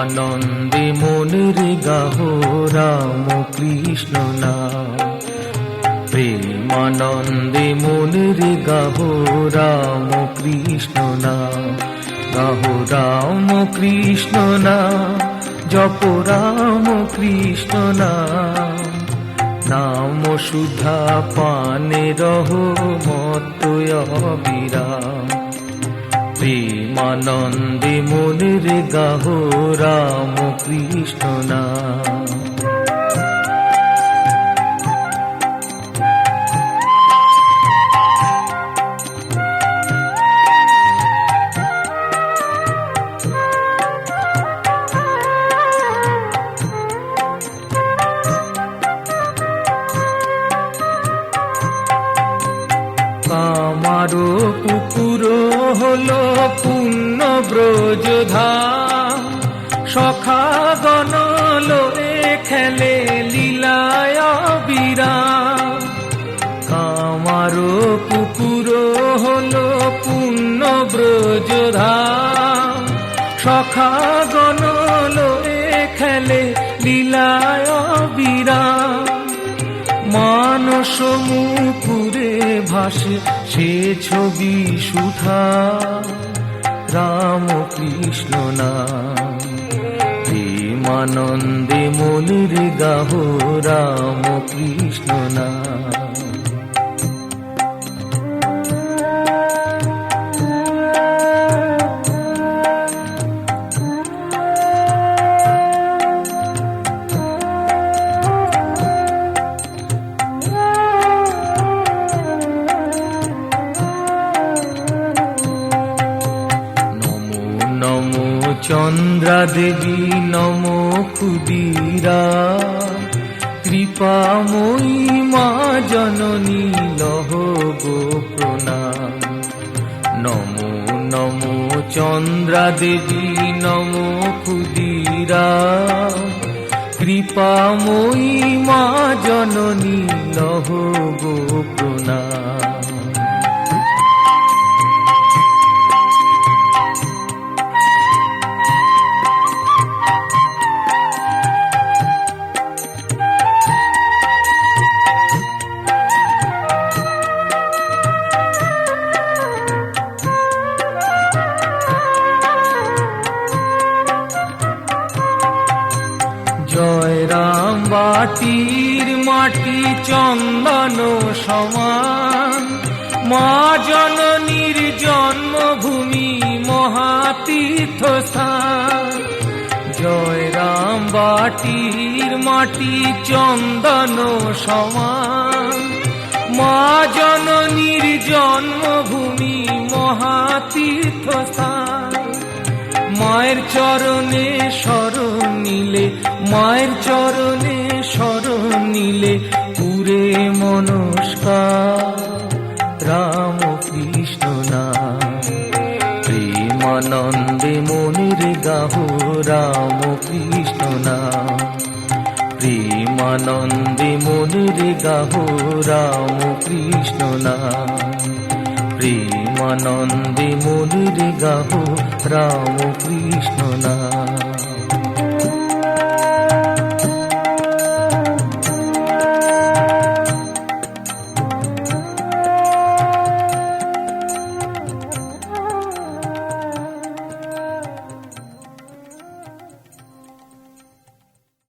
প্রেমানন্দে মনের গাহ রাম কৃষ্ণ নাম। প্রেমানন্দে মনের গাহ রাম কৃষ্ণ নাম। গাহ রাম কৃষ্ণ নাম, জপ রাম কৃষ্ণ নাম। নাম সুধা পানে রহ মতয় বিরাম প্রেমানন্দে মনের গাহ রাম কৃষ্ণ নাম। কামারো পুকুর হলো পূর্ণ ব্রজধাম সখাগণ লোরে খেলে লীলায় বিরাম। কামারো পুকুর হলো পূর্ণ ব্রজধাম সখাগণ লোরে খেলে লীলায় বিরাম। মানস মুকুরে ভাসে সে ছবি সুধা। রাম কৃষ্ণ নাম। প্রেমানন্দে মনির গাহ রাম কৃষ্ণ নাম। চন্দ্রা দেবী নমো ক্ষুদিরা। কৃপাময়ী মা জননী, লহ গো প্রণাম। নমো নমো চন্দ্রা দেবী নমো ক্ষুদিরা। কৃপাময়ী মা জননী, লহ গো বাটির মাটি চন্দন সমান। মা জননীর জন্মভূমি মহাতীর্থ স্থান জয় রাম বাটির মাটি চন্দন সমান। মা জননীর জন্মভূমি মহাতীর্থ স্থান মায়ের চরণে শরণ নিলে, মায়ের চরণে প্রেমানন্দে মনির গাহু রাম কৃষ্ণ নাম। প্রেমানন্দে মনির গাহু রাম কৃষ্ণ নাম। প্রেমানন্দে মনির গাহু রাম কৃষ্ণ নাম।